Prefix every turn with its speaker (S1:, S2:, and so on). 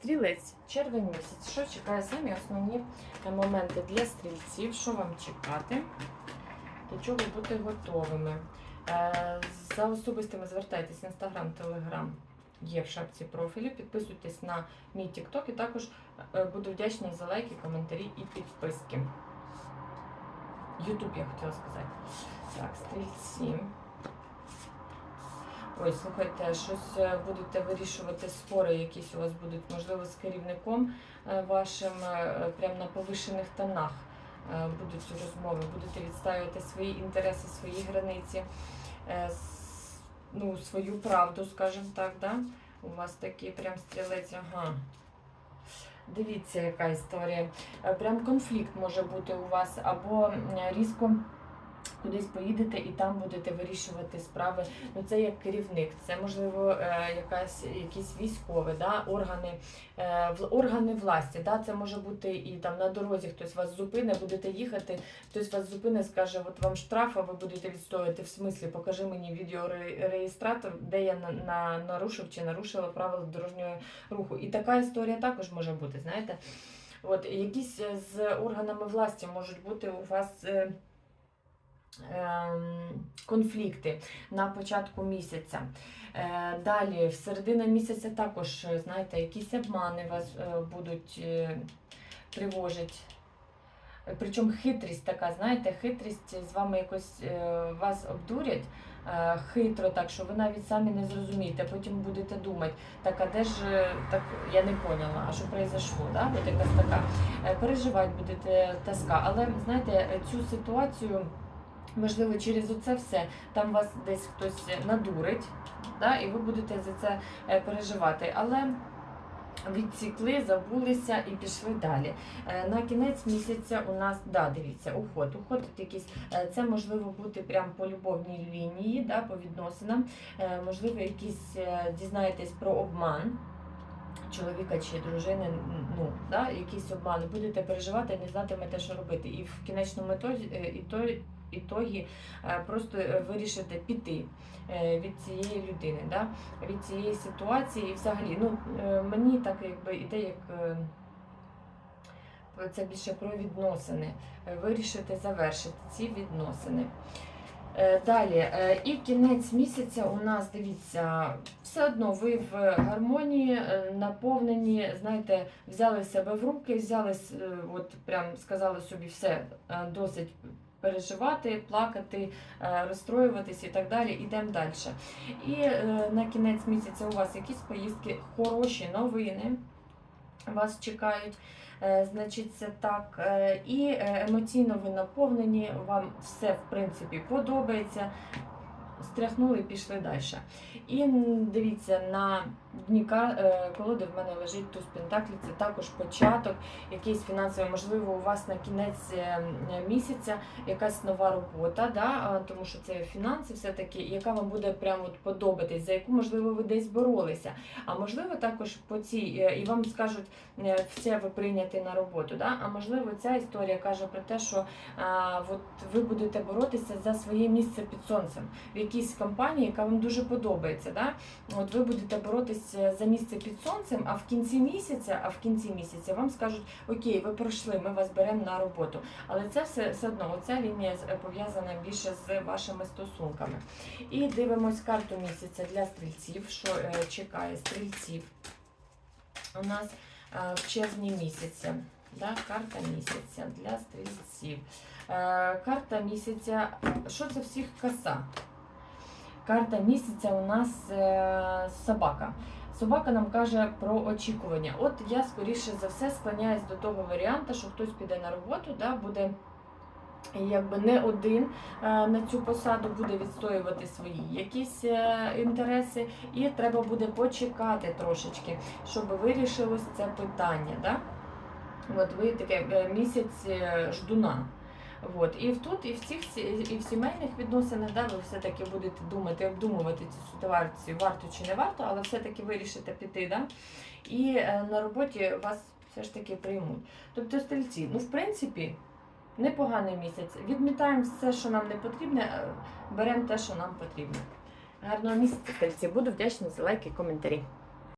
S1: Стрілець, червень місяць. Що чекає самі основні моменти для стрільців? Що вам чекати? До чого бути готовими? Е, За особистими звертайтесь в інстаграм, телеграм. Є в шапці профілю. Підписуйтесь на мій TikTok і також е, буду вдячна за лайки, коментарі і підписки. Ютуб я хотіла сказати. Так, стрільці. Ой, слухайте, щось е, будете вирішувати спори, якісь у вас будуть, можливо, з керівником е, вашим, е, прямо на повишених тонах будуть розмови, будете відстоювати свої інтереси, свої границі, ну, свою правду, скажімо так, да? У вас такий прям стрілець, ага. Дивіться, яка історія. Прям конфлікт може бути у вас, або різко кудись поїдете і там будете вирішувати справи. Ну це як керівник, це можливо е, якась якісь військові, да, органи, е, органи власті. Да, це може бути і там на дорозі хтось вас зупине, будете їхати, хтось вас зупине, скаже, от вам штраф, а ви будете відстоювати в смислі, покажи мені відеореєстратор, де я на, на нарушив чи нарушила правила дорожнього руху. І така історія також може бути, знаєте. От якісь е, з органами власті можуть бути у вас. Ем, Конфлікти на початку місяця. Е, Далі, в середина місяця також, знаєте, якісь обмани вас е, будуть е, тривожити. Причому хитрість така, знаєте, хитрість з вами якось вас обдурять хитро, так що ви навіть самі не зрозумієте. Потім будете думати, так, а де ж так я не поняла, а що произошло, да? От якась така. Переживати будете тоска. Але знаєте, цю ситуацію. Можливо, через оце все там вас десь хтось надурить, да, і ви будете за це е, переживати. Але відсікли, забулися і пішли далі. Е, На кінець місяця у нас, да, дивіться, уход. Уход якийсь, е, це можливо бути прямо по любовній лінії, да, по відносинам. Можливо, якісь дізнаєтесь про обман. Чоловіка чи дружини, ну да, якісь обмани, будете переживати, не знатимете, що робити. І в кінечному ітозі, е, іто- ітогі е, просто е, вирішите піти е, від цієї людини, да, від цієї ситуації. І взагалі, ну мені так якби іде як. Це більше про відносини. Вирішити завершити ці відносини. Далі, і кінець місяця у нас, дивіться, все одно ви в гармонії, наповнені, знаєте, взяли себе в руки, взяли, от прям сказали собі все, досить переживати, плакати, е, розстроюватись і так далі, ідемо далі. І е, на кінець місяця у вас якісь поїздки, хороші новини вас чекають. Е, Значить, це так. І емоційно ви наповнені, вам все в принципі подобається. Стряхнули пішли далі. І дивіться, на дні ка- е, колоди в мене лежить туз Пентаклі, це також початок, якийсь фінансовий, можливо, у вас на кінець е, місяця якась нова робота, да? тому що це фінанси, все-таки, яка вам буде прямо от подобатись, за яку, можливо, ви десь боролися. А можливо, також по цій, е, і вам скажуть, все ви прийняті на роботу. Да? А можливо, ця історія каже про те, що а, от ви будете боротися за своє місце під сонцем в якійсь компанії, яка вам дуже подобається. Да? От ви будете боротися за місце під сонцем, а в кінці місяця, а в кінці місяця вам скажуть, окей, ви пройшли, ми вас беремо на роботу. Але це все, все одно, оця лінія пов'язана більше з вашими стосунками. І дивимось карту місяця для стрільців, що е, чекає стрільців. У нас е, в червні місяця. Да, карта місяця для стрільців. Е, карта місяця. Що це всіх коса? Карта місяця у нас е, собака. Собака нам каже про очікування. От я скоріше за все склоняюсь до того варіанту, що хтось піде на роботу, да, буде якби не один е, на цю посаду, буде відстоювати свої якісь е, інтереси, і треба буде почекати трошечки, щоб вирішилось це питання. Да? От ви таке місяць ждуна. От. І тут, і в цих і в сімейних відносинах, да, ви все-таки будете думати, обдумувати цю ситуацію, варто чи не варто, але все-таки вирішите піти. Да? І е, на роботі вас все ж таки приймуть. Тобто стрільці, ну в принципі, непоганий місяць. Відмітаємо все, що нам не потрібне, е, беремо те, що нам потрібно. Гарного місяця, стрільці. Буду вдячна за лайки і коментарі.